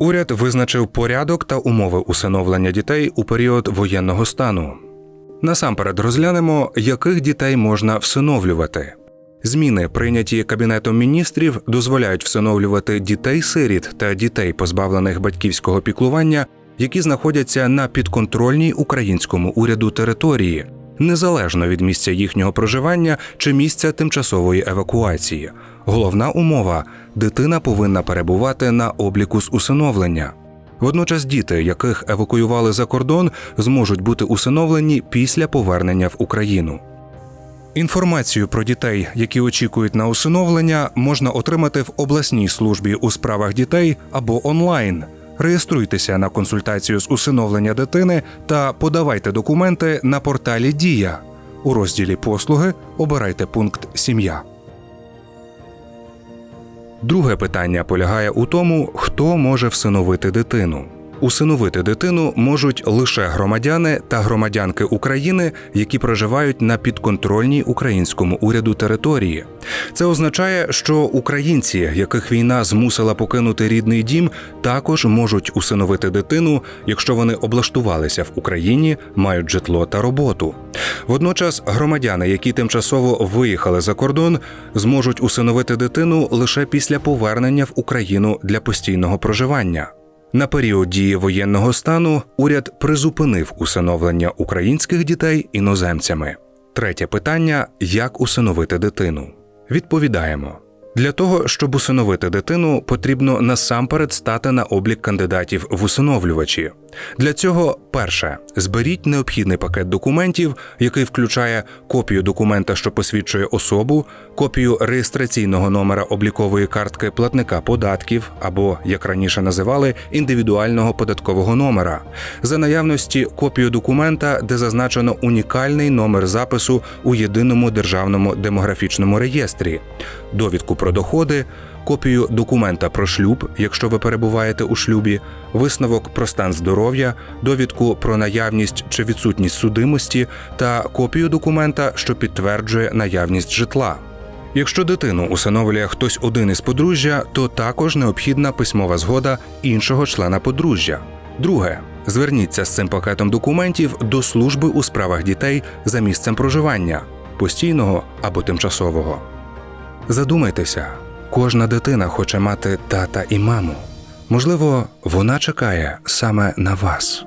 Уряд визначив порядок та умови усиновлення дітей у період воєнного стану. Насамперед розглянемо, яких дітей можна всиновлювати. Зміни, прийняті Кабінетом міністрів, дозволяють всиновлювати дітей-сиріт та дітей, позбавлених батьківського піклування, які знаходяться на підконтрольній українському уряду території, незалежно від місця їхнього проживання чи місця тимчасової евакуації. Головна умова дитина повинна перебувати на обліку з усиновлення. Водночас діти, яких евакуювали за кордон, зможуть бути усиновлені після повернення в Україну. Інформацію про дітей, які очікують на усиновлення, можна отримати в обласній службі у справах дітей або онлайн. Реєструйтеся на консультацію з усиновлення дитини та подавайте документи на порталі Дія. У розділі Послуги обирайте пункт Сім'я. Друге питання полягає у тому, хто може всиновити дитину. Усиновити дитину можуть лише громадяни та громадянки України, які проживають на підконтрольній українському уряду території. Це означає, що українці, яких війна змусила покинути рідний дім, також можуть усиновити дитину, якщо вони облаштувалися в Україні, мають житло та роботу. Водночас громадяни, які тимчасово виїхали за кордон, зможуть усиновити дитину лише після повернення в Україну для постійного проживання. На період дії воєнного стану уряд призупинив усиновлення українських дітей іноземцями. Третє питання: як усиновити дитину? Відповідаємо. Для того, щоб усиновити дитину, потрібно насамперед стати на облік кандидатів в усиновлювачі. Для цього, перше, зберіть необхідний пакет документів, який включає копію документа, що посвідчує особу, копію реєстраційного номера облікової картки платника податків або, як раніше називали, індивідуального податкового номера, за наявності копію документа, де зазначено унікальний номер запису у єдиному державному демографічному реєстрі, довідку про доходи, копію документа про шлюб, якщо ви перебуваєте у шлюбі, висновок про стан здоров'я, довідку про наявність чи відсутність судимості та копію документа, що підтверджує наявність житла. Якщо дитину усиновлює хтось один із подружжя, то також необхідна письмова згода іншого члена подружжя. Друге, зверніться з цим пакетом документів до служби у справах дітей за місцем проживання постійного або тимчасового. Задумайтеся, кожна дитина хоче мати тата і маму. Можливо, вона чекає саме на вас.